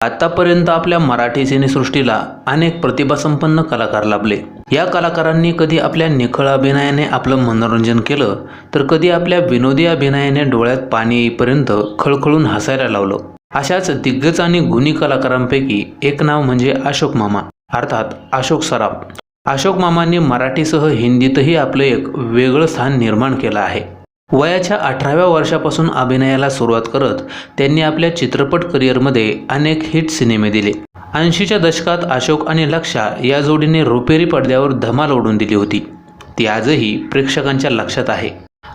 आतापर्यंत आपल्या मराठी सिनेसृष्टीला अनेक प्रतिभासंपन्न कलाकार लाभले. या कलाकारांनी कधी आपल्या निखळ अभिनयाने आपलं मनोरंजन केलं तर कधी आपल्या विनोदी अभिनयाने डोळ्यात पाणी येईपर्यंत खळखळून हसायला लावलं. अशाच दिग्गज आणि गुणी कलाकारांपैकी एक नाव म्हणजे अशोक मामा अर्थात अशोक सराफ. अशोक मामांनी मराठीसह हिंदीतही आपलं एक वेगळं स्थान निर्माण केलं आहे. वयाच्या अठराव्या वर्षापासून अभिनयाला सुरुवात करत त्यांनी आपल्या चित्रपट करिअरमध्ये अनेक हिट सिनेमे दिले. ऐंशीच्या दशकात अशोक आणि लक्षा या जोडीने रुपेरी पडद्यावर धमाल ओढून दिली होती. ती आजही प्रेक्षकांच्या लक्षात आहे.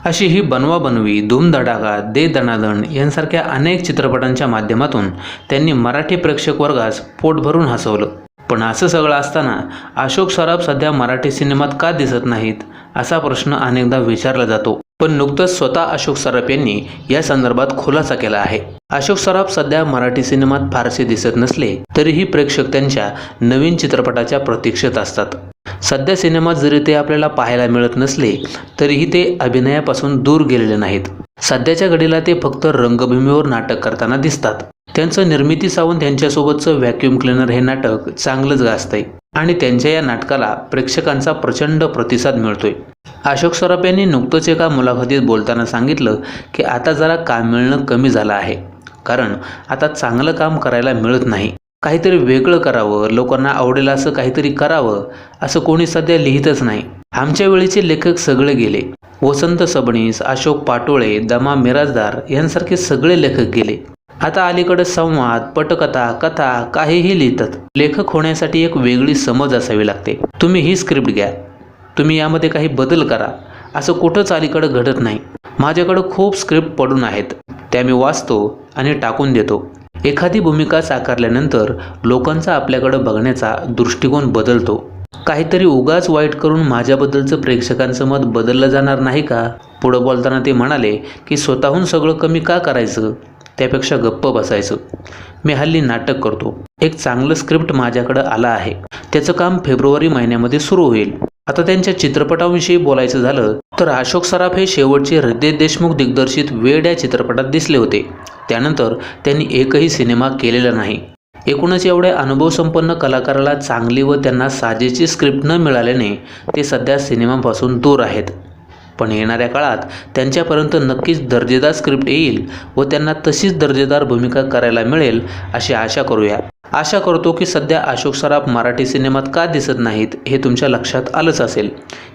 अशी ही बनवा बनवी धूमधडाका दे दणादण यांसारख्या अनेक चित्रपटांच्या माध्यमातून त्यांनी मराठी प्रेक्षक वर्गास पोट भरून हसवलं. पण असं सगळं असताना अशोक सराफ सध्या मराठी सिनेमात का दिसत नाहीत असा प्रश्न अनेकदा विचारला जातो. पण नुकतंच स्वतः अशोक सराफ यांनी या संदर्भात खुलासा केला आहे. अशोक सराफ सध्या मराठी सिनेमात फारसे दिसत नसले तरीही प्रेक्षक त्यांच्या नवीन चित्रपटाच्या प्रतीक्षेत असतात. सध्या सिनेमात जरी ते आपल्याला पाहायला मिळत नसले तरीही ते अभिनयापासून दूर गेलेले नाहीत. सध्याच्या घडीला ते फक्त रंगभूमीवर नाटक करताना दिसतात. त्यांचं निर्मिती सावंत यांच्यासोबतचं व्हॅक्युम क्लिनर हे नाटक चांगलंच गाजतंय. आणि त्यांच्या या नाटकाला प्रेक्षकांचा प्रचंड प्रतिसाद मिळतोय. अशोक सराफ यांनी नुकतंच एका मुलाखतीत बोलताना सांगितलं की आता जरा काम मिळणं कमी झालं आहे. कारण आता चांगलं काम करायला मिळत नाही. काहीतरी वेगळं करावं लोकांना आवडेल असं काहीतरी करावं असं कोणी सध्या लिहितच नाही. आमच्या वेळेचे लेखक सगळे गेले. वसंत सबणीस अशोक पाटोळे दमा मिराजदार यांसारखे सगळे लेखक गेले. आता अलीकडे संवाद पटकथा कथा काहीही लिहितात. लेखक होण्यासाठी एक वेगळी समज असावी लागते. तुम्ही ही स्क्रिप्ट घ्या. तुम्ही यामध्ये काही बदल करा. असं कुठंच अलीकडं घडत नाही. माझ्याकडं खूप स्क्रिप्ट पडून आहेत. त्या मी वाचतो आणि टाकून देतो. एखादी भूमिका साकारल्यानंतर लोकांचा आपल्याकडं बघण्याचा दृष्टिकोन बदलतो. काहीतरी उगाच वाईट करून माझ्याबद्दलचं प्रेक्षकांचं मत बदललं जाणार नाही का? पुढं बोलताना ते म्हणाले की स्वतःहून सगळं कमी का करायचं? त्यापेक्षा गप्प बसायचं. मी हल्ली नाटक करतो. एक चांगलं स्क्रिप्ट माझ्याकडं आलं आहे. त्याचं काम फेब्रुवारी महिन्यामध्ये सुरू होईल. आता त्यांच्या चित्रपटाविषयी बोलायचं झालं तर अशोक सराफ हे शेवटचे हृदय देशमुख दिग्दर्शित वेड या चित्रपटात दिसले होते. त्यानंतर त्यांनी एकही सिनेमा केलेला नाही. एकूणच एवढ्या अनुभवसंपन्न कलाकाराला चांगली व त्यांना साजेची स्क्रिप्ट न मिळाल्याने ते सध्या सिनेमापासून दूर आहेत. पण येणाऱ्या काळात त्यांच्यापर्यंत नक्कीच दर्जेदार स्क्रिप्ट येईल व त्यांना तशीच दर्जेदार भूमिका करायला मिळेल अशी आशा करूया. आशा करतो की सध्या अशोक सराफ मराठी सिनेमात का दिसत नाहीत हे तुमच्या लक्षात आलंच असेल.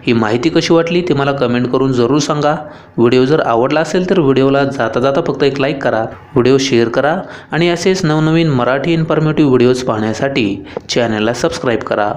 ही माहिती कशी वाटली ते मला कमेंट करून जरूर सांगा. व्हिडिओ जर आवडला असेल तर व्हिडिओला जाता जाता फक्त एक लाईक करा व्हिडिओ शेअर करा आणि असेच नवनवीन मराठी इन्फॉर्मेटिव्ह व्हिडिओज पाहण्यासाठी चॅनलला सबस्क्राईब करा.